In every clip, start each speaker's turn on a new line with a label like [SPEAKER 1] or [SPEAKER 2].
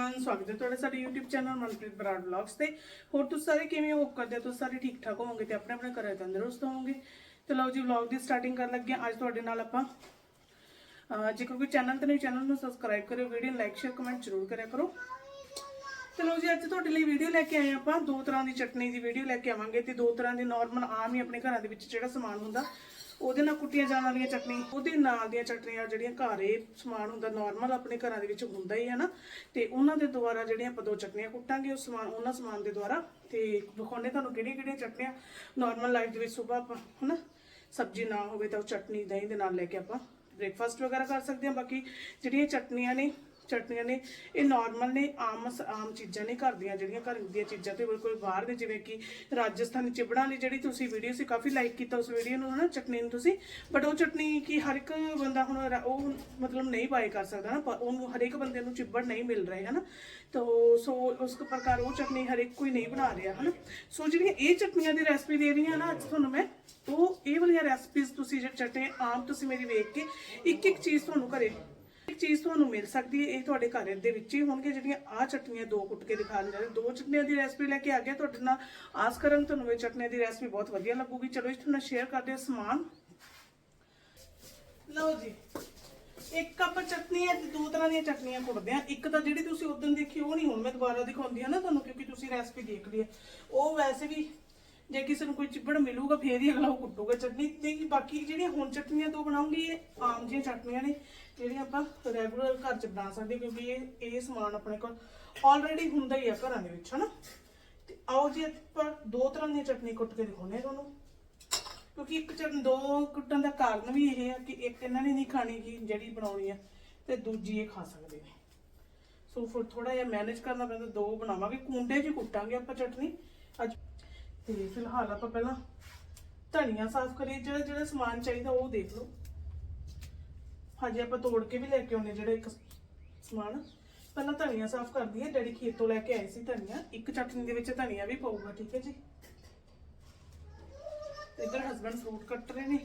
[SPEAKER 1] Everyone स्वागत है ਤੁਹਾਡਾ ਸਾਡੇ YouTube channel Manpreet Brar vlogs ਤੇ ਹੋਰ ਤੁਸੀਂ ਸਾਰੇ ਕਿਵੇਂ ਹੋ ਕਰਦੇ ਹੋ ਤੁਸੀਂ ਸਾਰੇ ਠੀਕ ਠਾਕ ਹੋਵੋਗੇ ਤੇ ਆਪਣੇ ਆਪਣੇ ਘਰੇ ਤੰਦਰੁਸਤ ਹੋਵੋਗੇ ਤੇ ਲਓ ਜੀ ਵਲੌਗ ਦੀ ਸਟਾਰਟਿੰਗ ਕਰਨ ਲੱਗੇ ਹਾਂ ਅੱਜ ਤੁਹਾਡੇ ਨਾਲ ਆਪਾਂ ਅਹ ਜੇਕਰ ਕੋਈ ਚੈਨਲ ਤੇ ਨਹੀਂ ਚੈਨਲ ਨੂੰ ਸਬਸਕ੍ਰਾਈਬ ਕਰਿਓ ਵੀਡੀਓ ਲਾਈਕ ਸ਼ੇਅਰ ਕਮੈਂਟ ਜ਼ਰੂਰ ਕਰਿਆ ਕਰੋ ਤੇ ਲਓ ਜੀ ਅੱਜ ਤੁਹਾਡੇ ਲਈ ਵੀਡੀਓ ਲੈ ਕੇ ਆਏ ਆਪਾਂ ਦੋ ਤਰ੍ਹਾਂ ਦੀ ਚਟਨੀ ਦੀ ਵੀਡੀਓ ਲੈ ਕੇ ਆਵਾਂਗੇ ਤੇ ਦੋ ਤਰ੍ਹਾਂ ਦੀ ਨਾਰਮਲ ਆਮ ਹੀ ਆਪਣੇ ਘਰਾਂ ਦੇ ਵਿੱਚ ਜਿਹੜਾ ਸਮਾਨ ਹੁੰਦਾ ਉਹਦੇ ਨਾਲ ਕੁੱਟੀਆਂ ਜਾਣ ਵਾਲੀਆਂ ਚਟਨੀ, ਉਹਦੇ ਨਾਲ ਦੀਆਂ ਚਟਨੀਆਂ ਜਿਹੜੀਆਂ ਘਰ ਇਹ ਸਮਾਨ ਹੁੰਦਾ ਨਾਰਮਲ ਆਪਣੇ ਘਰਾਂ ਦੇ ਵਿੱਚ ਹੁੰਦਾ ਹੀ ਹੈ ਨਾ, ਤੇ ਉਹਨਾਂ ਦੇ ਦੁਆਰਾ ਜਿਹੜੀਆਂ ਆਪਾਂ ਦੋ ਚਟਨੀਆਂ ਕੁੱਟਾਂਗੇ ਉਸ ਸਮਾਨ, ਉਹਨਾਂ ਸਮਾਨ ਦੇ ਦੁਆਰਾ, ਤੇ ਵਿਖਾਉਣੇ ਤੁਹਾਨੂੰ ਕਿਹੜੀਆਂ ਕਿਹੜੀਆਂ ਚਟਨੀਆਂ ਨਾਰਮਲ ਲਾਈਫ ਦੇ ਵਿੱਚ ਸਵੇਰ ਆਪਾਂ, ਹਨਾ, ਸਬਜ਼ੀ ਨਾ ਹੋਵੇ ਤਾਂ ਉਹ ਚਟਨੀ ਦਹੀਂ ਦੇ ਨਾਲ ਲੈ ਕੇ ਆਪਾਂ ਬ੍ਰੇਕਫਾਸਟ ਵਗੈਰਾ ਕਰ ਸਕਦੇ ਹਾਂ, ਬਾਕੀ ਜਿਹੜੀਆਂ ਚਟਨੀਆਂ ਨੇ ਚਟਨੀਆਂ ਨੇ, ਇਹ ਨਾਰਮਲ ਨੇ, ਆਮ ਆਮ ਚੀਜ਼ਾਂ ਨੇ ਘਰ ਦੀਆਂ ਜਿਹੜੀਆਂ ਘਰ ਦੀਆਂ ਚੀਜ਼ਾਂ ਤੇ ਕੋਈ ਬਾਹਰ ਦੇ ਜਿਵੇਂ ਕਿ ਰਾਜਸਥਾਨੀ ਚਿਬੜਾਂ ਦੀ ਜਿਹੜੀ ਤੁਸੀਂ ਵੀਡੀਓ ਸੀ, ਕਾਫੀ ਲਾਈਕ ਕੀਤਾ ਉਸ ਵੀਡੀਓ ਨੂੰ, ਹਨਾ, ਚਟਨੀ ਨੂੰ ਤੁਸੀਂ। ਬਟ ਉਹ ਚਟਨੀ ਕੀ ਹਰ ਇੱਕ ਬੰਦਾ ਹੁਣ ਉਹ ਮਤਲਬ ਨਹੀਂ ਬਾਏ ਕਰ ਸਕਦਾ ਨਾ, ਪ- ਉਹਨੂੰ ਹਰੇਕ ਬੰਦੇ ਨੂੰ ਚਿਬੜ ਨਹੀਂ ਮਿਲ ਰਹੇ, ਹਨਾ। ਤੋ, ਸੋ ਉਸ ਪ੍ਰਕਾਰ ਉਹ ਚਟਨੀ ਹਰੇਕ ਕੋਈ ਨਹੀਂ ਬਣਾ ਰਿਹਾ, ਹਨਾ। ਸੋ ਜਿਹੜੀਆਂ ਇਹ ਚਟਨੀਆਂ ਦੀ ਰੈਸਪੀ ਦੇ ਰਹੀ ਹਾਂ ਨਾ, ਅੱਜ ਤੁਹਾਨੂੰ ਮੈਂ, ਉਹ ਇਹ ਵਾਲੀਆਂ ਰੈਸਪੀਜ਼ ਤੁਸੀਂ ਜਿਹੜੇ ਚਟਨੀ ਆਮ ਤੁਸੀਂ ਮੇਰੀ ਵੇਖ ਕੇ ਇੱਕ ਇੱਕ ਚੀਜ਼ ਤੁਹਾਨੂੰ ਘਰੇ ਇੱਕ ਚੀਜ਼ ਤੁਹਾਨੂੰ ਮਿਲ ਸਕਦੀ ਹੈ, ਇਹ ਤੁਹਾਡੇ ਘਰ ਦੇ ਵਿੱਚ ਹੀ ਹੋਣਗੇ, ਜਿਹੜੀਆਂ ਆ ਚਟਨੀਆਂ ਦੋ ਕੁੱਟ ਕੇ ਦਿਖਾ ਰਹੇ ਦੋ ਚਟਨੀਆਂ ਦੀ ਰੈਸਪੀ ਲੈ ਕੇ ਆ ਗਿਆ ਤੁਹਾਡੇ ਨਾਲ। ਆਸ ਕਰਨ ਤੁਹਾਨੂੰ ਇਹ ਚਟਨੀਆਂ ਦੀ ਰੈਸਪੀ ਬਹੁਤ ਵਧੀਆ ਲੱਗੂਗੀ। ਚਲੋ, ਇਸ ਤੁਹਾਨੂੰ ਸ਼ੇਅਰ ਕਰਦੇ ਹਾਂ ਸਮਾਨ। ਲਓ ਜੀ, ਇੱਕ ਕੱਪ ਚਟਨੀ ਹੈ ਤੇ ਦੋ ਤਰ੍ਹਾਂ ਦੀਆਂ ਚਟਨੀਆਂ ਕੁੱਟਦੇ ਆ ਇੱਕ ਤਾਂ ਜਿਹੜੀ ਤੁਸੀਂ ਉਦੋਂ ਦੇਖੀ, ਉਹ ਨਹੀਂ ਹੁਣ ਮੈਂ ਦੁਬਾਰਾ ਦਿਖਾਉਂਦੀ ਹਾਂ ਨਾ ਤੁਹਾਨੂੰ, ਕਿਉਂਕਿ ਤੁਸੀਂ ਰੈਸਪੀ ਦੇਖ ਲਈ ਹੈ। ਉਹ ਵੈਸੇ ਵੀ ਜੇ ਕਿਸੇ ਨੂੰ ਕੋਈ ਚਿੱਬੜ ਮਿਲੂਗਾ, ਫੇਰ ਹੀ ਅਗਲਾ ਉਹ ਕੁੱਟੂਗਾ ਚਟਨੀ। ਤੇ ਬਾਕੀ ਜਿਹੜੀਆਂ ਹੁਣ ਚਟਨੀਆਂ ਤੋਂ ਬਣਾਉਂਗੀ, ਇਹ ਆਮ ਜਿਹੀਆਂ ਚਟਨੀਆਂ ਨੇ, ਜਿਹੜੀਆਂ ਆਪਾਂ ਰੈਗੂਲਰ ਘਰ 'ਚ ਬਣਾ ਸਕਦੇ, ਕਿਉਂਕਿ ਇਹ ਇਹ ਸਮਾਨ ਆਪਣੇ ਕੋਲ ਆਲਰੇਡੀ ਹੁੰਦਾ ਹੀ ਆ ਘਰਾਂ ਦੇ ਵਿੱਚ, ਹਨਾ? ਤੇ ਆਓ ਜੀ, ਆਪਾਂ ਦੋ ਤਰ੍ਹਾਂ ਦੀਆਂ ਚਟਨੀ ਕੁੱਟ ਕੇ ਦਿਖਾਉਂਦੇ ਆ ਤੁਹਾਨੂੰ। ਕਿਉਂਕਿ ਇੱਕ ਚਟਨੀ, ਦੋ ਕੁੱਟਣ ਦਾ ਕਾਰਨ ਵੀ ਇਹ ਹੈ ਕਿ ਇੱਕ ਇਹਨਾਂ ਨੇ ਨਹੀਂ ਖਾਣੀ ਗੀ, ਜਿਹੜੀ ਬਣਾਉਣੀ ਆ, ਤੇ ਦੂਜੀ ਇਹ ਖਾ ਸਕਦੇ ਨੇ। ਸੋ ਫਿਰ ਥੋੜਾ ਜਿਹਾ ਮੈਨੇਜ ਕਰਨਾ ਪੈਂਦਾ, ਦੋ ਬਣਾਵਾਂਗੇ, ਕੁੰਡੇ 'ਚ ਕੁੱਟਾਂਗੇ ਆਪਾਂ ਚਟਨੀ। ਅੱਜ ਤੇ ਫਿਲਹਾਲ ਆਪਾਂ ਪਹਿਲਾਂ ਧਨੀਆ ਸਾਫ਼ ਕਰੀਏ ਜਿਹੜਾ ਜਿਹੜਾ ਸਮਾਨ ਚਾਹੀਦਾ ਉਹ ਦੇਖ ਲਓ। ਹਾਂਜੀ ਆਪਾਂ ਤੋੜ ਕੇ ਵੀ ਲੈ ਕੇ ਆਉਨੇ ਜਿਹੜਾ ਇੱਕ ਸਮਾਨ। ਪਹਿਲਾਂ ਧਨੀਆ ਸਾਫ਼ ਕਰਦੀ ਹੈ ਡੈਡੀ ਖੇਤੋਂ ਲੈ ਕੇ ਆਏ ਸੀ ਧਨੀਆ। ਇੱਕ ਚਟਨੀ ਦੇ ਵਿੱਚ ਧਨੀਆ ਵੀ ਪਊਗਾ ਠੀਕ ਹੈ ਜੀ। ਤੇ ਇੱਧਰ ਹਸਬੰਡ ਫਰੂਟ ਕੱਟ ਰਹੇ ਨੇ।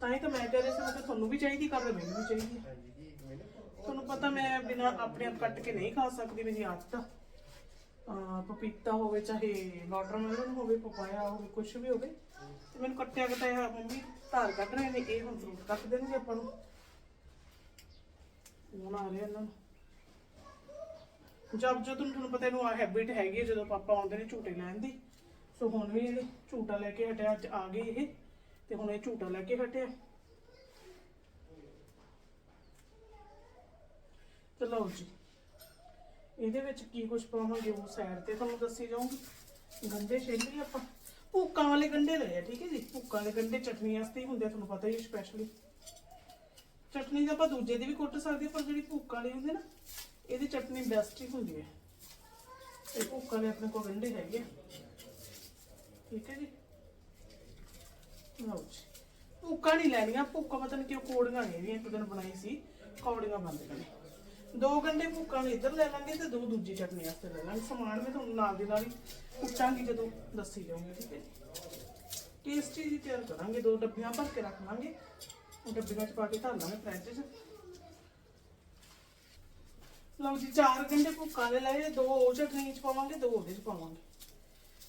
[SPEAKER 1] ਤਾਂ ਹੀ ਤਾਂ ਮੈਂ ਕਹਿ ਰਹੀ ਸੀ ਮੈਂ ਕਿਹਾ ਤੁਹਾਨੂੰ ਵੀ ਚਾਹੀਦੀ ਕਰ ਮੈਨੂੰ ਵੀ ਚਾਹੀਦੀ। ਹੈ ਤੁਹਾਨੂੰ ਪਤਾ ਮੈਂ ਬਿਨਾ ਆਪਣੇ ਆਪ ਕੱਟ ਕੇ ਨਹੀਂ ਖਾ ਸਕਦੀ ਮੇਰੀ ਆਦਤ ਆ। ਪਪੀਤਾ ਹੋਵੇ, ਚਾਹੇ ਵਾਟਰਮੈਲਨ ਹੋਵੇ ਪਪਾਇਆ ਹੋਵੇ ਕੁਝ ਵੀ ਹੋਵੇ, ਤੇ ਮੈਨੂੰ ਕੱਟਿਆ ਕਟਾਇਆ ਮੰਮੀ ਧਾਰ ਕੱਢ ਰਹੇ ਨੇ, ਇਹ ਹੁਣ ਫਰੂਟ ਕੱਟ ਦੇਣਗੇ ਆਪਾਂ ਨੂੰ। ਹੁਣ ਆ ਰਿਹਾ ਇਹਨਾਂ ਨੂੰ। ਜਦ ਜਦੋਂ ਤੁਹਾਨੂੰ ਪਤਾ ਇਹਨੂੰ ਆ ਹੈਬਿਟ ਹੈਗੀ ਹੈ ਜਦੋਂ ਪਾਪਾ ਆਉਂਦੇ ਨੇ ਝੂਟੇ ਲੈਣ ਦੀ। ਸੋ ਹੁਣ ਵੀ ਇਹ ਝੂਟਾ ਲੈ ਕੇ ਹਟਿਆ, ਅੱਜ ਆ ਗਏ ਇਹ, ਤੇ ਹੁਣ ਇਹ ਝੂਟਾ ਲੈ ਕੇ ਹਟਿਆ। ਤੇ ਲਓ ਜੀ। ਇਹਦੇ ਵਿੱਚ ਕੀ ਕੁਝ ਪਾਵਾਂਗੇ ਉਹ ਸਾਈਡ ਤੇ ਤੁਹਾਨੂੰ ਦੱਸੀ ਜਾਊਂਗੀ। ਗੰਡੇ ਛੇਲੀ ਆਪਾਂ। ਭੁੱਕਾਂ ਵਾਲੇ ਗੰਡੇ ਲਏ ਆ ਠੀਕ ਹੈ ਜੀ? ਭੁੱਕਾਂ ਵਾਲੇ ਗੰਡੇ ਚਟਨੀ ਵਾਸਤੇ ਹੀ ਹੁੰਦੇ ਆ, ਤੁਹਾਨੂੰ ਪਤਾ ਹੀ ਸਪੈਸ਼ਲੀ ਚਟਨੀ ਤਾਂ ਆਪਾਂ ਦੂਜੇ ਦੀ ਵੀ ਕੁੱਟ ਸਕਦੇ ਪਰ ਜਿਹੜੀ ਭੁੱਕ ਵਾਲੀ ਹੁੰਦੀ ਨਾ ਇਹਦੀ ਚਟਨੀ ਬੈਸਟ ਹੀ ਹੁੰਦੀ ਹੈ। ਤੇ ਭੁੱਕ ਵਾਲੇ ਆਪਣੇ ਕੋਲ ਗੰਡੇ ਹੈਗੇ ਆ। ਠੀਕ ਹੈ ਜੀ? ਲਓ ਜੀ। ਭੁੱਕਾਂ ਨਹੀਂ ਲੈਣੀਆਂ ਭੁੱਕਾਂ ਪਤਾ ਨਹੀਂ ਕਿਉਂ ਕੋੜੀਆਂ ਨੇ ਇਹਦੀਆਂ ਇੱਕ ਦਿਨ ਬਣਾਈ ਸੀ ਕੌੜੀਆਂ ਬਣਦੀਆਂ ਨੇ ਦੋ ਗੰਡੇ ਭੁੱਕਾਂ ਨੂੰ ਇੱਧਰ ਲੈ ਲਾਂਗੇ ਤੇ ਦੋ ਦੂਜੀ ਚਟਨੀ ਵਾਸਤੇ ਲੈ ਲਾਂਗੇ। ਸਮਾਨ ਮੈਂ ਤੁਹਾਨੂੰ ਨਾਲ ਦੀ ਨਾਲ ਹੀ ਕੁੱਟਾਂਗੀ ਜਦੋਂ ਦੱਸੀ ਜਾਊਂਗੀ, ਠੀਕ ਹੈ ਟੇਸਟੀ ਜੀ ਤਿਆਰ ਕਰਾਂਗੇ, ਦੋ ਡੱਬੀਆਂ ਭਰ ਕੇ ਰੱਖ ਲਾਂਗੇ। ਉਹ ਡੱਬੀਆਂ ਚ ਪਾ ਕੇ ਧਰ ਲਾਂਗੇ ਫ੍ਰਿਜ 'ਚ। ਲਓ ਜੀ, ਚਾਰ ਗੰਡੇ ਭੁੱਕਾਂ ਦੇ ਲਏ, ਦੋ ਉਹ ਚਟਨੀ ਚ ਪਾਵਾਂਗੇ, ਦੋ ਉਹਦੇ ਚ ਪਾਵਾਂਗੇ।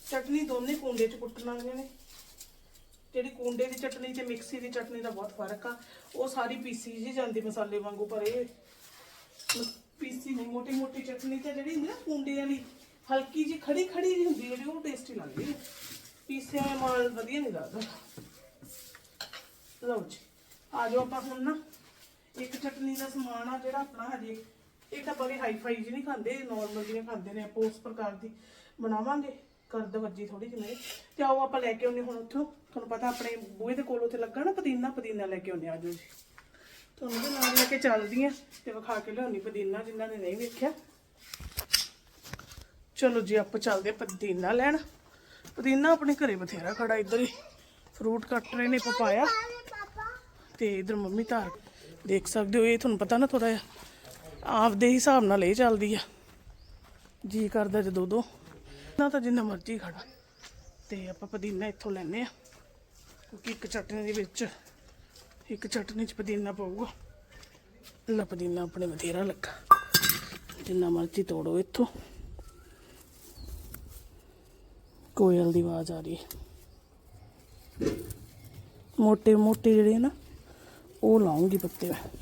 [SPEAKER 1] ਚਟਨੀ ਦੋਨੇ ਕੁੰਡੇ ਚ ਕੁੱਟ ਲਾਂਗੇ ਨੇ। ਜਿਹੜੀ ਕੁੰਡੇ ਦੀ ਚਟਨੀ ਤੇ ਮਿਕਸੀ ਦੀ ਚਟਨੀ ਦਾ ਬਹੁਤ ਫ਼ਰਕ ਆ, ਉਹ ਸਾਰੀ ਪੀਸੀ ਜੀ ਜਾਂਦੀ ਮਸਾਲੇ ਵਾਂਗੂ ਪਰ ਇਹ ਪੀਸੀ ਨਹੀਂ ਮੋਟੀ ਮੋਟੀ ਚਟਨੀ ਤੇ ਜਿਹੜੀ ਹੁੰਦੀ ਨਾ ਕੁੰਡੇ ਵਾਲੀ, ਹਲਕੀ ਜੀ ਖੜੀ ਖੜੀ ਜੀ ਹੁੰਦੀ ਜਿਹੜੀ, ਉਹ ਟੇਸਟੀ ਲੱਗਦੀ ਪੀਸਿਆ ਹੋਇਆ ਮਾਲ ਵਧੀਆ ਨਹੀਂ ਲੱਗਦਾ। ਲਓ ਜੀ, ਆ ਜਾਓ ਆਪਾਂ ਹੁਣ ਨਾ, ਇੱਕ ਚਟਨੀ ਦਾ ਸਮਾਨ ਆ ਜਿਹੜਾ ਆਪਣਾ ਹਜੇ, ਇਹ ਤਾਂ ਬੜੀ ਹਾਈ ਜੀ ਨਹੀਂ ਖਾਂਦੇ ਨਾਰਮਲ ਜਿਹੀਆਂ ਖਾਂਦੇ ਨੇ ਆਪਾਂ ਉਸ ਪ੍ਰਕਾਰ ਦੀ। ਬਣਾਵਾਂਗੇ ਕਰਦ ਵੱਜੀ ਥੋੜੀ ਜਿਹੀ ਤੇ ਆਓ ਆਪਾਂ ਲੈ ਕੇ ਆਉਨੇ ਹੁਣ ਉੱਥੋਂ। ਤੁਹਾਨੂੰ ਪਤਾ ਆਪਣੇ ਬੂਹੇ ਦੇ ਕੋਲ ਉੱਥੇ ਲੱਗਾ ਨਾ ਪੁਦੀਨਾ ਪੁਦੀਨਾ ਲੈ ਕੇ ਆਉਨੇ ਆ ਜੀ। ਤੁਹਾਨੂੰ ਵੀ ਨਾਲ ਲੈ ਕੇ ਚੱਲਦੀ ਆ ਤੇ ਵਿਖਾ ਕੇ ਲਿਆਉਣੀ ਪੁਦੀਨਾ ਜਿਨ੍ਹਾਂ ਨੇ ਨਹੀਂ ਵੇਖਿਆ। ਚਲੋ ਜੀ, ਆਪਾਂ ਚੱਲਦੇ ਪੁਦੀਨਾ ਲੈਣ। ਪੁਦੀਨਾ ਆਪਣੇ ਘਰੇ ਬਥੇਰਾ ਖੜਾ ਇੱਧਰ ਹੀ। ਫਰੂਟ ਕੱਟ ਰਹੇ ਨੇ ਪਪਾਇਆ। ਤੇ ਇਧਰ ਮੰਮੀ ਧਾਰ ਦੇਖ ਸਕਦੇ ਹੋ, ਇਹ ਤੁਹਾਨੂੰ ਪਤਾ ਨਾ ਥੋੜਾ ਜਿਹਾ, ਆਪਦੇ ਹਿਸਾਬ ਨਾਲ ਇਹ ਚੱਲਦੀ ਆ। ਜੀ ਕਰਦਾ ਜਦੋਂ ਦੋ। ਨਾ ਤਾਂ ਜਿੰਨਾ ਮਰਜ਼ੀ ਖੜਾ। ਤੇ ਆਪਾਂ ਪੁਦੀਨਾ ਇੱਥੋਂ ਲੈਨੇ ਆ, ਕਿਉਂਕਿ ਇੱਕ ਚਟਨੀ ਦੇ ਵਿੱਚ ਇੱਕ ਚਟਨੀ ਚ ਪੁਦੀਨਾ ਪਾਊਗਾ। ਲਾ ਪੁਦੀਨਾ ਆਪਣੇ ਬਥੇਰਾ ਲੱਗਾ। ਜਿੰਨਾ ਮਰਜ਼ੀ ਤੋੜੋ ਇੱਥੋਂ। ਕੋਇਲ ਦੀ ਆਵਾਜ਼ ਆ ਰਹੀ ਹੈ। ਮੋਟੇ ਮੋٹے ਜਿਹੜੇ ਨਾ, ਉਹ ਲਾਉਂਗੀ ਪੱਤੇ ਮੈਂ।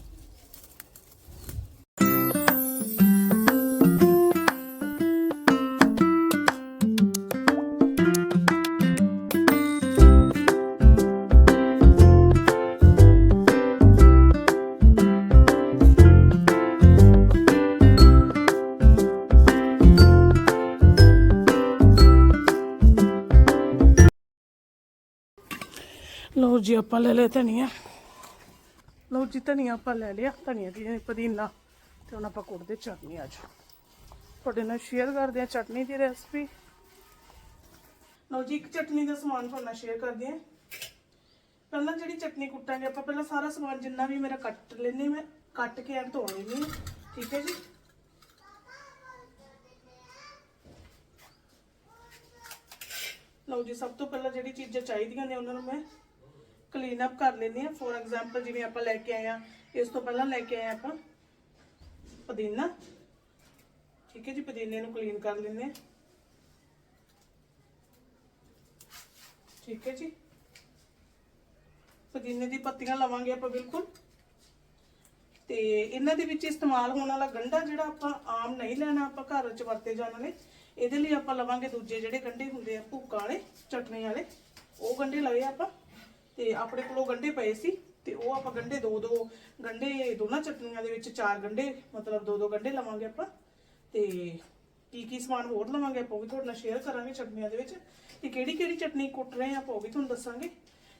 [SPEAKER 1] ਲਓ ਜੀ ਆਪਾਂ ਲੈ ਲਿਆ ਧਨੀਆ। ਲਓ ਜੀ, ਧਨੀਆ ਆਪਾਂ ਲੈ ਲਿਆ। ਧਨੀਆ ਦੀ ਪੁਦੀਨਾ ਤੇ ਹੁਣ ਆਪਾਂ ਕੁੱਟਦੇ ਚਟਨੀ ਅੱਜ। ਤੁਹਾਡੇ ਨਾਲ ਸ਼ੇਅਰ ਕਰਦੇ ਆ ਚਟਨੀ ਦੀ ਰੈਸਪੀ ਲਓ ਜੀ, ਇੱਕ ਚਟਨੀ ਦਾ ਸਮਾਨ ਤੁਹਾਡੇ ਨਾਲ ਸ਼ੇਅਰ ਕਰਦੇ ਆ ਪਹਿਲਾਂ ਜਿਹੜੀ ਚਟਨੀ ਕੁੱਟਾਂਗੇ ਆਪਾਂ, ਪਹਿਲਾਂ ਸਾਰਾ ਸਮਾਨ ਜਿੰਨਾ ਵੀ ਮੇਰਾ ਕੱਟ ਲੈਨੇ ਮੈਂ, ਕੱਟ ਕੇ ਐਂ ਧੋ ਲੈਣੀ ਠੀਕ ਹੈ ਜੀ? ਲਓ ਜੀ, ਸਭ ਤੋਂ ਪਹਿਲਾਂ ਜਿਹੜੀ ਚੀਜ਼ਾਂ ਚਾਹੀਦੀਆਂ ਨੇ ਉਹਨਾਂ ਨੂੰ ਮੈਂ ਕਲੀਨ ਅਪ ਕਰ ਲੈਂਦੇ ਆ ਫੋਰ ਐਗਜ਼ਾਮਪਲ ਜਿਵੇਂ ਆਪਾਂ ਲੈ ਕੇ ਆਏ ਆ ਇਸ ਤੋਂ ਪਹਿਲਾਂ ਲੈ ਕੇ ਆਏ ਆਪਾਂ ਪੁਦੀਨਾ। ਠੀਕ ਹੈ ਜੀ, ਪੁਦੀਨੇ ਨੂੰ ਕਲੀਨ ਕਰ ਲੈਂਦੇ ਆ ਠੀਕ ਹੈ ਜੀ। ਪੁਦੀਨੇ ਦੀ ਪੱਤੀਆਂ ਲਵਾਂਗੇ ਆਪਾਂ ਬਿਲਕੁਲ। ਤੇ ਇਹਨਾਂ ਦੇ ਵਿੱਚ ਇਸਤੇਮਾਲ ਹੋਣ ਵਾਲਾ ਗੰਢਾ ਜਿਹੜਾ ਆਪਾਂ ਆਮ ਨਹੀਂ ਲੈਣਾ, ਆਪਾਂ ਘਰ ਵਿੱਚ ਵਰਤੇ ਜਾਣ ਨੇ ਇਹਦੇ ਲਈ ਆਪਾਂ ਲਵਾਂਗੇ ਦੂਜੇ ਜਿਹੜੇ ਗੰਢੇ ਹੁੰਦੇ ਆ ਭੁੱਕਾ ਵਾਲੇ, ਚਟਨੀ ਵਾਲੇ। ਉਹ ਗੰਢੇ ਲਏ ਆਪਾਂ। ਤੇ ਆਪਣੇ ਕੋਲ ਉਹ ਪਏ ਸੀ ਤੇ ਉਹ ਆਪਾਂ ਗੰਢੇ ਦੋ ਦੋ ਗੰਢੇ ਦੋਨਾਂ ਚਟਨੀਆਂ ਦੇ ਵਿੱਚ ਚਾਰ ਗੰਢੇ ਮਤਲਬ ਦੋ ਦੋ ਗੰਢੇ ਲਵਾਂਗੇ ਆਪਾਂ। ਤੇ ਕੀ ਕੀ ਸਮਾਨ ਹੋਰ ਲਵਾਂਗੇ ਆਪਾਂ ਵੀ ਤੁਹਾਡੇ ਨਾਲ ਸ਼ੇਅਰ ਕਰਾਂਗੇ ਚਟਨੀਆਂ ਦੇ ਵਿੱਚ। ਤੇ ਕਿਹੜੀ ਕਿਹੜੀ ਚਟਨੀ ਕੁੱਟ ਰਹੇ ਆ ਆਪਾਂ ਉਹ ਵੀ ਤੁਹਾਨੂੰ ਦੱਸਾਂਗੇ।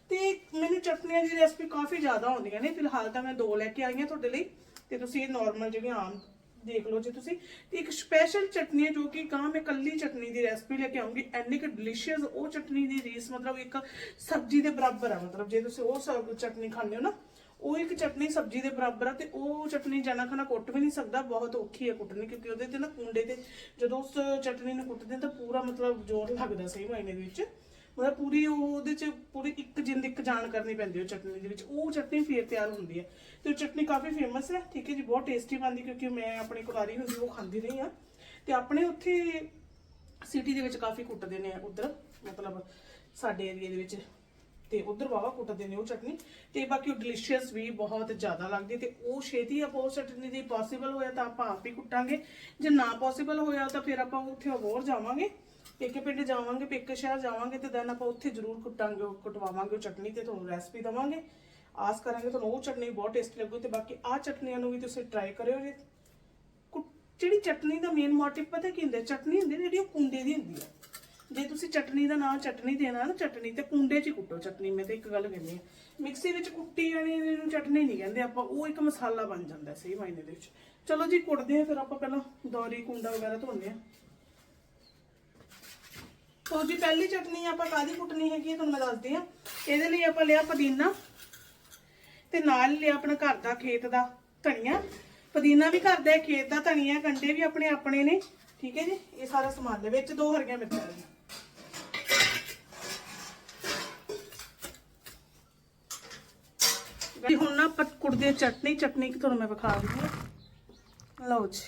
[SPEAKER 1] ਤੇ ਮੈਨੂੰ ਚਟਨੀਆਂ ਦੀ ਰੈਸਪੀ ਕਾਫੀ ਜ਼ਿਆਦਾ ਆਉਂਦੀਆਂ ਨੇ, ਫਿਲਹਾਲ ਤਾਂ ਮੈਂ ਦੋ ਲੈ ਕੇ ਆਈ ਹਾਂ ਤੁਹਾਡੇ ਲਈ। ਤੇ ਤੁਸੀਂ ਇਹ ਨਾਰਮਲ ਜਿਹੜੀਆਂ ਆਮ ਦੇਖ ਲਓ ਜੀ ਤੁਸੀਂ। ਤੇ ਇੱਕ ਸਪੈਸ਼ਲ ਚਟਨੀ ਹੈ ਜੋ ਕਿ ਕਾਂ ਮੈਂ ਕੱਲੀ ਚਟਨੀ ਦੀ ਰੈਸਪੀ ਲੈ ਕੇ ਆਉਂਗੀ। ਐਨੀ ਕਿ ਡਿਲੀਸ਼ੀਅਸ ਉਹ ਚਟਨੀ ਦੀ ਰੀਸ, ਮਤਲਬ ਇੱਕ ਸਬਜ਼ੀ ਦੇ ਬਰਾਬਰ ਆ। ਮਤਲਬ ਜੇ ਤੁਸੀਂ ਉਹ ਚਟਨੀ ਖਾਂਦੇ ਹੋ ਨਾ, ਉਹ ਇੱਕ ਚਟਨੀ ਸਬਜ਼ੀ ਦੇ ਬਰਾਬਰ ਆ ਤੇ ਉਹ ਚਟਨੀ ਜਾਣਾ ਖਾਣਾ ਕੁੱਟ ਵੀ ਨਹੀਂ ਸਕਦਾ। ਬਹੁਤ ਔਖੀ ਹੈ ਕੁੱਟਣੀ ਕਿਉਂਕਿ ਉਹਦੇ ਤੇ ਨਾ ਕੁੰਡੇ ਤੇ ਜਦੋਂ ਉਸ ਚਟਨੀ ਨੂੰ ਕੁੱਟਦੇ ਤਾਂ ਪੂਰਾ ਮਤਲਬ ਜ਼ੋਰ ਲੱਗਦਾ ਸਹੀ ਮਾਇਨੇ ਦੇ ਵਿੱਚ। ਮਤਲਬ ਪੂਰੀ ਉਹ ਉਹਦੇ ਚ ਪੂਰੀ ਇੱਕ ਜਿੰਦ, ਇੱਕ ਜਾਨ ਕਰਨੀ ਪੈਂਦੀ ਉਹ ਚਟਨੀ ਦੇ ਵਿੱਚ। ਉਹ ਚਟਨੀ ਫੇਰ ਤਿਆਰ ਹੁੰਦੀ ਹੈ। ਤੇ ਉਹ ਚਟਨੀ ਕਾਫੀ ਫੇਮਸ ਹੈ। ਠੀਕ ਹੈ ਜੀ, ਬਹੁਤ ਟੇਸਟੀ ਬਣਦੀ ਕਿਉਂਕਿ ਮੈਂ ਆਪਣੀ ਕੁਲਾਰੀ ਹੁੰਦੀ ਉਹ ਖਾਂਦੀ ਰਹੀ ਆ ਤੇ ਆਪਣੇ ਉੱਥੇ ਸਿਟੀ ਦੇ ਵਿੱਚ ਕਾਫੀ ਕੁੱਟਦੇ ਨੇ ਉਧਰ, ਮਤਲਬ ਸਾਡੇ ਏਰੀਆ ਦੇ ਵਿੱਚ। ਤੇ ਉਧਰ ਵਾਵਾ ਕੁੱਟਦੇ ਨੇ ਉਹ ਚਟਨੀ। ਤੇ ਬਾਕੀ ਉਹ ਡਿਲੀਸ਼ੀਅਸ ਵੀ ਬਹੁਤ ਜ਼ਿਆਦਾ ਲੱਗਦੀ ਤੇ ਉਹ ਛੇਤੀ ਆਪਾਂ ਉਹ ਚਟਨੀ ਦੀ ਪੋਸੀਬਲ ਹੋਇਆ ਤਾਂ ਆਪਾਂ ਆਪ ਹੀ ਕੁੱਟਾਂਗੇ। ਜੇ ਨਾ ਪੋਸੀਬਲ ਹੋਇਆ ਤਾਂ ਫਿਰ ਆਪਾਂ ਉੱਥੇ ਹੋਰ ਜਾਵਾਂਗੇ। ਪੇਕੇ ਪਿੰਡ ਜਾਵਾਂਗੇ ਪੇਕੇ ਸ਼ਹਿਰ ਜਾਵਾਂਗੇ ਤੇ ਦੈਨ ਆਪਾਂ ਉੱਥੇ ਜ਼ਰੂਰ ਕੁੱਟਾਂਗੇ, ਉਹ ਕੁਟਵਾਵਾਂਗੇ ਉਹ ਚਟਨੀ ਤੇ ਤੁਹਾਨੂੰ ਰੈਸਪੀ ਦਵਾਂਗੇ। ਆਸ ਕਰਾਂਗੇ ਤੁਹਾਨੂੰ ਉਹ ਚਟਨੀ ਬਹੁਤ ਟੇਸਟੀ ਲੱਗੂ ਤੇ ਬਾਕੀ ਆਹ ਚਟਨੀਆਂ ਨੂੰ ਵੀ ਤੁਸੀਂ ਟਰਾਈ ਕਰਿਓ ਜੀ। ਜਿਹੜੀ ਚਟਨੀ ਦਾ ਮੇਨ ਮੋਟਿਵ ਪਤਾ ਕੀ ਹੁੰਦਾ, ਚਟਨੀ ਹੁੰਦੀ ਜਿਹੜੀ ਉਹ ਕੁੰਡੇ ਦੀ ਹੁੰਦੀ ਹੈ ਜੇ ਤੁਸੀਂ ਚਟਨੀ ਦਾ ਨਾਮ ਚਟਨੀ ਦੇਣਾ ਨਾ, ਚਟਨੀ ਤੇ ਕੁੰਡੇ 'ਚ ਕੁੱਟੋ ਚਟਨੀ, ਮੈਂ ਤੇ ਇੱਕ ਗੱਲ ਕਹਿੰਦੀ ਆ ਮਿਕਸੀ ਵਿੱਚ ਕੁੱਟੀ ਜਾਣੀ ਇਹਨੂੰ ਚਟਨੀ ਨਹੀਂ ਕਹਿੰਦੇ ਆਪਾਂ, ਉਹ ਇੱਕ ਮਸਾਲਾ ਬਣ ਜਾਂਦਾ ਸਹੀ ਮਾਇਨੇ ਦੇ ਵਿੱਚ। ਚਲੋ ਜੀ, ਕੁੱਟਦੇ ਆ ਫਿਰ ਆਪਾਂ ਪਹਿਲਾਂ ਦੌਰੀ ਕੁੰਡਾ ਵਗੈਰਾ ਧੋਂਦੇ ਆ ਸੋ ਜੀ ਪਹਿਲੀ ਚਟਨੀ ਆਪਾਂ ਕਾਦੀ ਕੁੱਟਣੀ ਹੈਗੀ ਤੁਹਾਨੂੰ ਮੈਂ ਦੱਸਦੀ ਆ ਇਹਦੇ ਲਈ ਆਪਾਂ ਲਿਆ ਪੁਦੀਨਾ ਤੇ ਨਾਲ ਲਿਆ ਆਪਣਾ ਘਰ ਦਾ ਖੇਤ ਦਾ ਧਨੀਆ। ਪੁਦੀਨਾ ਵੀ ਘਰ ਦਾ ਖੇਤ ਦਾ ਧਨੀਆ ਕੰਡੇ ਵੀ ਆਪਣੇ ਆਪਣੇ ਨੇ, ਠੀਕ ਹੈ ਜੀ? ਇਹ ਸਾਰਾ ਸਮਾਨ ਦੇ ਵਿੱਚ ਦੋ ਹਰੀਆਂ ਮਿਰਚਾਂ ਨੇ ਜੀ ਹੁਣ ਨਾ ਆਪਾਂ ਕੁੱਟਦੇ ਚਟਨੀ ਚਟਨੀ ਤੁਹਾਨੂੰ ਮੈਂ ਵਿਖਾ ਦਿੰਦੀ ਹਾਂ। ਲਓ ਜੀ।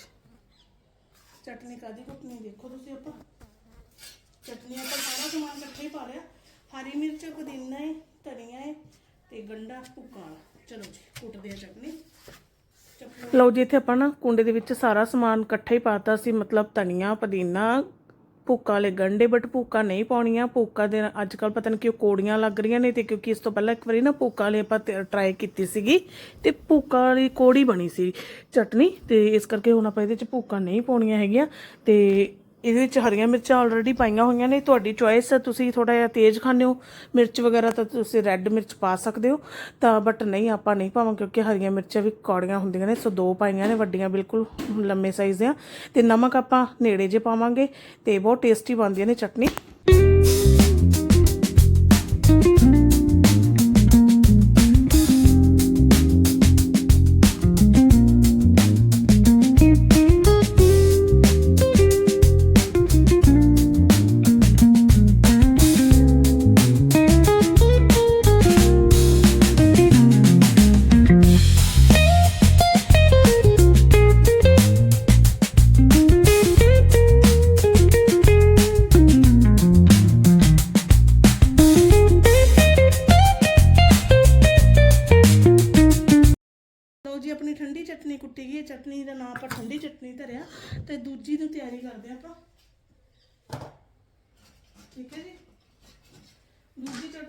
[SPEAKER 1] ਚਟਨੀ ਕਾਦੀ ਕੁੱਟਣੀ, ਦੇਖੋ ਤੁਸੀਂ ਆਪਾਂ ਚਟਨੀ ਆਪਾਂ ਸਾਰਾ ਸਮਾਨ ਇਕੱਠੇ ਪਾ ਲਿਆ। ਹਰੀ ਮਿਰਚ ਪੁਦੀਨਾ ਹੈ ਧਨੀਆ ਹੈ ਤੇ ਗੰਡਾ ਭੁੱਕਾ ਚਲੋ ਜੀ, ਕੁੱਟਦੇ ਆ ਚਟਨੀ। ਲਓ ਜੀ, ਇੱਥੇ ਆਪਾਂ ਨਾ ਕੁੰਡੇ ਦੇ ਵਿੱਚ ਸਾਰਾ ਸਮਾਨ ਇਕੱਠਾ ਹੀ ਪਾਤਾ ਸੀ। ਮਤਲਬ ਧਨੀਆ, ਪੁਦੀਨਾ, ਭੁੱਕਾ ਵਾਲੇ ਗੰਡੇ ਬਟ ਭੁੱਕਾ ਨਹੀਂ ਪਾਉਣੀਆਂ। ਭੁੱਕਾ ਦੇ ਅੱਜ ਕੱਲ ਪਤਾ ਨਹੀਂ ਕਿਉਂ ਕੋੜੀਆਂ ਲੱਗ ਰਹੀਆਂ ਨੇ ਤੇ ਕਿਉਂਕਿ ਇਸ ਤੋਂ ਪਹਿਲਾਂ ਇੱਕ ਵਾਰੀ ਨਾ ਭੁੱਕਾ ਵਾਲੇ ਆਪਾਂ ਟਰਾਈ ਕੀਤੀ ਸੀਗੀ ਤੇ ਭੁੱਕਾ ਵਾਲੀ ਕੋੜੀ ਬਣੀ ਸੀ ਚਟਨੀ ਤੇ ਇਸ ਕਰਕੇ ਹੁਣ ਆਪਾਂ ਇਹਦੇ ਵਿੱਚ ਭੁੱਕਾ ਨਹੀਂ ਪਾਉਣੀਆਂ ਹੈਗੀਆਂ ਤੇ ਇਹਦੇ ਵਿੱਚ ਹਰੀਆਂ ਮਿਰਚਾਂ ਆਲਰੇਡੀ ਪਾਈਆਂ ਹੋਈਆਂ ਨੇ। ਤੁਹਾਡੀ ਚੋਇਸ ਹੈ, ਤੁਸੀਂ ਥੋੜਾ ਜਿਹਾ ਤੇਜ਼ ਖਾਂਦੇ ਹੋ। ਮਿਰਚ ਵਗੈਰਾ ਤਾਂ ਤੁਸੀਂ ਰੈੱਡ ਮਿਰਚ ਪਾ ਸਕਦੇ ਹੋ। ਤਾਂ ਬਟ ਨਹੀਂ, ਆਪਾਂ ਨਹੀਂ ਪਾਵਾਂ ਕਿਉਂਕਿ ਹਰੀਆਂ ਮਿਰਚਾਂ ਵੀ ਕੌੜੀਆਂ ਹੁੰਦੀਆਂ ਨੇ ਸੋ ਦੋ ਪਾਈਆਂ ਨੇ, ਵੱਡੀਆਂ ਬਿਲਕੁਲ ਲੰਮੇ ਸਾਈਜ਼ ਦੀਆਂ। ਤੇ ਨਮਕ ਆਪਾਂ ਨੇੜੇ ਜੇ ਪਾਵਾਂਗੇ ਤੇ ਬਹੁਤ ਟੇਸਟੀ ਬਣਦੀਆਂ ਨੇ ਚਟਨੀ।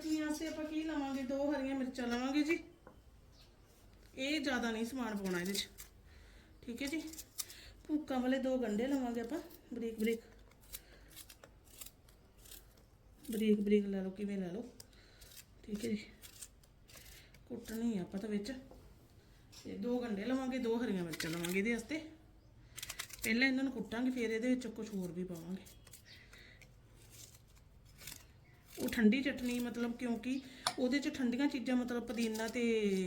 [SPEAKER 2] ਦੂਜੀ ਚਟਨੀ ਵਾਸਤੇ ਆਪਾਂ ਕੀ ਲਵਾਂਗੇ? ਦੋ ਹਰੀਆਂ ਮਿਰਚਾਂ ਲਵਾਂਗੇ ਜੀ। ਇਹ ਜ਼ਿਆਦਾ ਨਹੀਂ ਸਮਾਨ ਪਾਉਣਾ ਇਹਦੇ 'ਚ। ਠੀਕ ਹੈ ਜੀ। ਭੁੱਕਾਂ ਵਾਲੇ ਦੋ ਗੰਢੇ ਲਵਾਂਗੇ ਆਪਾਂ। ਬਰੀਕ ਬਰੀਕ। ਬਰੀਕ ਬਰੀਕ ਲੈ ਲਓ, ਕਿਵੇਂ ਲੈ ਲਓ। ਠੀਕ ਹੈ ਜੀ। ਕੁੱਟਣੀ ਆ ਆਪਾਂ ਤਾਂ ਵਿੱਚ। ਤੇ ਦੋ ਗੰਢੇ ਲਵਾਂਗੇ, ਦੋ ਹਰੀਆਂ ਮਿਰਚਾਂ ਲਵਾਂਗੇ ਇਹਦੇ ਵਾਸਤੇ। ਪਹਿਲਾਂ ਇਹਨਾਂ ਨੂੰ ਕੁੱਟਾਂਗੇ, ਫਿਰ ਇਹਦੇ ਵਿੱਚ ਕੁਝ ਹੋਰ ਵੀ ਪਾਵਾਂਗੇ। ਉਹ ਠੰਡੀ ਚਟਨੀ ਮਤਲਬ ਕਿਉਂਕਿ ਉਹਦੇ ਚ ਠੰਡੀਆਂ ਚੀਜ਼ਾਂ ਮਤਲਬ ਪੁਦੀਨਾ ਤੇ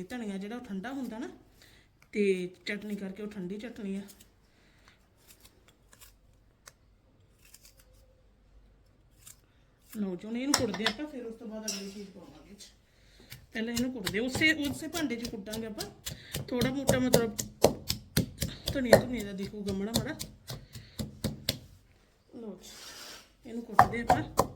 [SPEAKER 2] ਧਨੀਆ ਜਿਹੜਾ ਉਹ ਠੰਡਾ ਹੁੰਦਾ ਨਾ, ਤੇ ਚਟਨੀ ਕਰਕੇ ਉਹ ਠੰਡੀ ਚਟਨੀ ਆ। ਲਓ ਜੀ ਇਹਨੂੰ ਕੁੱਟਦੇ ਆਪਾਂ, ਫਿਰ ਉਸ ਤੋਂ ਬਾਅਦ ਅਗਲੀ ਚੀਜ਼ ਪਾਵਾਂਗੇ ਪਹਿਲਾਂ ਇਹਨੂੰ ਕੁੱਟਦੇ, ਉਸੇ ਉਸੇ ਭਾਂਡੇ 'ਚ ਕੁੱਟਾਂਗੇ ਆਪਾਂ। ਥੋੜਾ ਮੋਟਾ ਮਤਲਬ ਧਨੀਆ ਧੁਨੀਆ ਦਾ ਦਿਖੂਗਾ ਮੜਾ ਮੜਾ। ਲਓ ਜੀ, ਇਹਨੂੰ ਕੁੱਟਦੇ ਆਪਾਂ।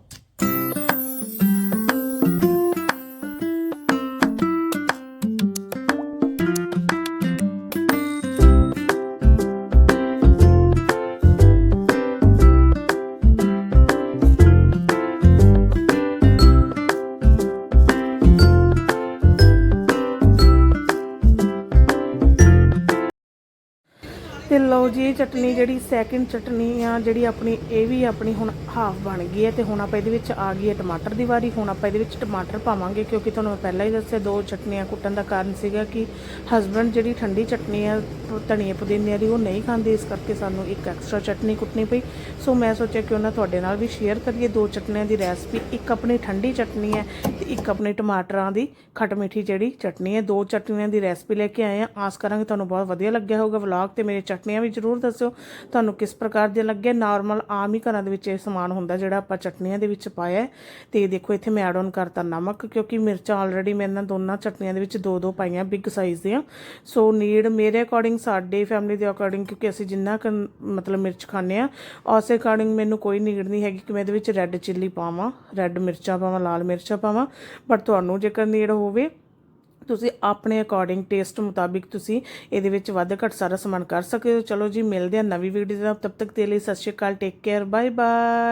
[SPEAKER 2] ਲਓ ਜੀ ਇਹ ਚਟਨੀ ਜਿਹੜੀ ਸੈਕਿੰਡ ਚਟਨੀ ਆ ਜਿਹੜੀ ਆਪਣੀ ਇਹ ਵੀ ਆਪਣੀ ਹੁਣ ਹਾਫ ਬਣ ਗਈ ਹੈ ਤੇ ਹੁਣ ਆਪਾਂ ਇਹਦੇ ਵਿੱਚ ਆ ਗਈ ਹੈ ਟਮਾਟਰ ਦੀ ਵਾਰੀ। ਹੁਣ ਆਪਾਂ ਇਹਦੇ ਵਿੱਚ ਟਮਾਟਰ ਪਾਵਾਂਗੇ ਕਿਉਂਕਿ ਤੁਹਾਨੂੰ ਮੈਂ ਪਹਿਲਾਂ ਹੀ ਦੱਸਿਆ ਦੋ ਚਟਨੀਆਂ ਕੁੱਟਣ ਦਾ ਕਾਰਨ ਸੀਗਾ ਕਿ ਹਸਬੰਡ ਜਿਹੜੀ ਠੰਡੀ ਚਟਨੀ ਆ ਧਨੀਏ ਪੁਦੀਨੇ ਵਾਲੀ, ਉਹ ਨਹੀਂ ਖਾਂਦੇ। ਇਸ ਕਰਕੇ ਸਾਨੂੰ ਇੱਕ ਐਕਸਟਰਾ ਚਟਨੀ ਕੁੱਟਣੀ ਪਈ। ਸੋ ਮੈਂ ਸੋਚਿਆ ਕਿ ਉਹਨਾਂ ਤੁਹਾਡੇ ਨਾਲ ਵੀ ਸ਼ੇਅਰ ਕਰੀਏ ਦੋ ਚਟਨੀਆਂ ਦੀ ਰੈਸਪੀ ਇੱਕ ਆਪਣੀ ਠੰਡੀ ਚਟਨੀ ਹੈ ਤੇ ਇੱਕ ਆਪਣੀ ਟਮਾਟਰਾਂ ਦੀ ਖੱਟ ਮਿੱਠੀ ਜਿਹੜੀ ਚਟਨੀ ਹੈ। ਦੋ ਚਟਨੀਆਂ ਦੀ ਰੈਸਪੀ ਲੈ ਕੇ ਆਏ ਆ ਆਸ ਕਰਾਂਗੇ ਤੁਹਾਨੂੰ ਬਹੁਤ ਵਧੀਆ ਲੱਗਿਆ ਹੋਊਗਾ। ਵਲੌਗ ਤੇ ਮੇਰੇ ਚਟਨੀਆਂ ਵੀ ਜਰੂਰ ਦੱਸਿਓ। ਤੁਹਾਨੂੰ ਕਿਸ ਪ੍ਰਕਾਰ ਦੇ ਲੱਗੇ ਨਾਰਮਲ ਆਮ ਹੀ ਘਰਾਂ ਦੇ ਵਿੱਚ ਇਹ ਸਮਾਨ ਹੁੰਦਾ ਜਿਹੜਾ ਆਪਾਂ ਚਟਨੀਆਂ ਦੇ ਵਿੱਚ ਪਾਇਆ ਹੈ। ਤੇ ਦੇਖੋ, ਇੱਥੇ ਮੈਂ ਐਡ ਔਨ ਕਰਤਾ ਨਮਕ, ਕਿਉਂਕਿ ਮਿਰਚਾਂ ਆਲਰੇਡੀ ਮੈਂ ਇਹਨਾਂ ਦੋਨਾਂ ਚਟਨੀਆਂ ਦੇ ਵਿੱਚ ਦੋ ਦੋ ਪਾਈਆਂ ਬਿਗ ਸਾਈਜ਼ ਦੀਆਂ। ਸੋ ਨੀਡ ਮੇਰੇ ਅਕੋਰਡਿੰਗ ਸਾਡੇ ਫੈਮਿਲੀ ਦੇ ਅਕੋਰਡਿੰਗ ਕਿਉਂਕਿ ਅਸੀਂ ਜਿੰਨਾ ਕੁ ਮਤਲਬ ਮਿਰਚ ਖਾਂਦੇ ਆ ਉਸੇ ਅਕੋਰਡਿੰਗ ਮੈਨੂੰ ਕੋਈ ਨੀਡ ਨਹੀਂ ਹੈਗੀ ਕਿ ਮੈਂ ਇਹਦੇ ਵਿੱਚ ਰੈੱਡ ਚਿੱਲੀ ਪਾਵਾਂ ਰੈੱਡ ਮਿਰਚਾਂ ਪਾਵਾਂ, ਲਾਲ ਮਿਰਚਾਂ ਪਾਵਾਂ। ਬਟ ਤੁਹਾਨੂੰ ਜੇਕਰ ਨੀਡ ਹੋਵੇ, ਤੁਸੀਂ ਆਪਣੇ ਅਕੋਰਡਿੰਗ ਟੇਸਟ ਮੁਤਾਬਿਕ ਤੁਸੀਂ ਇਹਦੇ ਵਿੱਚ ਵੱਧ ਘੱਟ ਸਾਰਾ ਸਮਾਨ ਕਰ ਸਕਦੇ ਹੋ। ਚਲੋ ਜੀ, ਮਿਲਦੇ ਆ ਨਵੀਂ ਵੀਡੀਓ ਦਾ ਤਬ ਤੱਕ ਦੇ ਲਈ ਸਤਿ ਸ਼੍ਰੀ ਅਕਾਲ ਟੇਕ ਕੇਅਰ ਬਾਏ ਬਾਏ